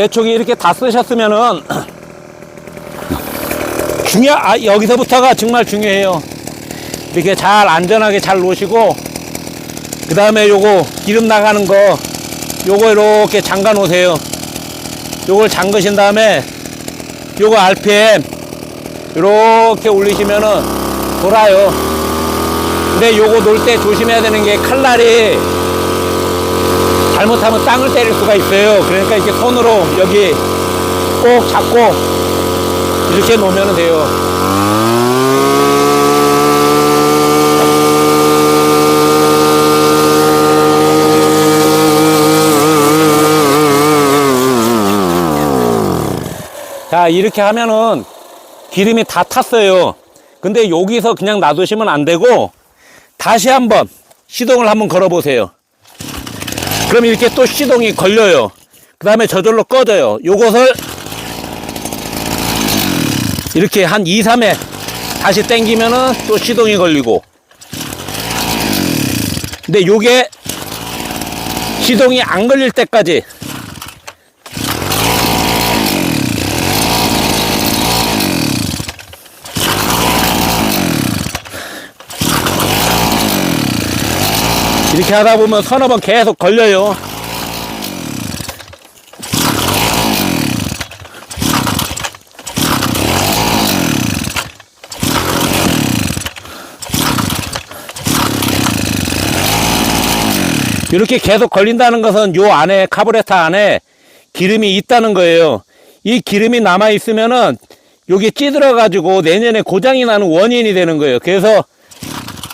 예촉이 이렇게 다 쓰셨으면은 중요 아 여기서부터가 정말 중요해요. 이렇게 잘 안전하게 잘 놓으시고 그 다음에 요거 기름 나가는 거 요거 이렇게 잠가 놓으세요. 요걸 잠그신 다음에 요거 RPM 이렇게 올리시면은 돌아요. 근데 요거 놓을 때 조심해야 되는 게 칼날이 잘못하면 땅을 때릴 수가 있어요. 그러니까 이렇게 손으로 여기 꼭 잡고 이렇게 놓으면 돼요. 자, 이렇게 하면은 기름이 다 탔어요. 근데 여기서 그냥 놔두시면 안 되고 다시 한번 시동을 한번 걸어 보세요. 그럼 이렇게 또 시동이 걸려요. 그 다음에 저절로 꺼져요. 요것을 이렇게 한 2, 3회 다시 당기면은 또 시동이 걸리고. 근데 요게 시동이 안 걸릴 때까지 이렇게 하다 보면 서너 번 계속 걸려요. 이렇게 계속 걸린다는 것은 요 안에 카브레터 안에 기름이 있다는 거예요. 이 기름이 남아 있으면은 여기 찌들어 가지고 내년에 고장이 나는 원인이 되는 거예요. 그래서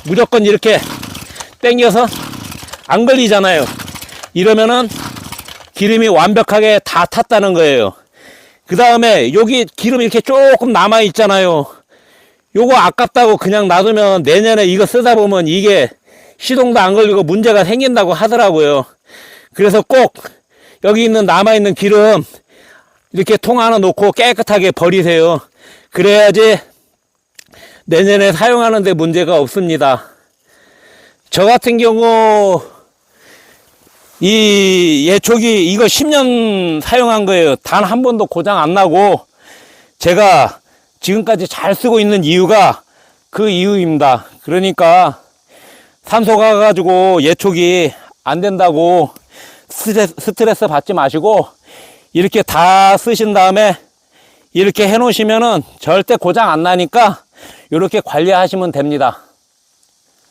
무조건 이렇게 당겨서 안 걸리잖아요. 이러면은 기름이 완벽하게 다 탔다는 거예요. 그 다음에 여기 기름 이렇게 조금 남아 있잖아요. 요거 아깝다고 그냥 놔두면 내년에 이거 쓰다 보면 이게 시동도 안 걸리고 문제가 생긴다고 하더라고요. 그래서 꼭 여기 있는 남아있는 기름 이렇게 통 하나 놓고 깨끗하게 버리세요. 그래야지 내년에 사용하는데 문제가 없습니다. 저 같은 경우 이 예촉이 이거 10년 사용한 거예요. 단 한 번도 고장 안 나고 제가 지금까지 잘 쓰고 있는 이유가 그 이유입니다. 그러니까 산소 가 가지고 예촉이 안 된다고 스트레스 받지 마시고 이렇게 다 쓰신 다음에 이렇게 해 놓으시면은 절대 고장 안 나니까 이렇게 관리하시면 됩니다.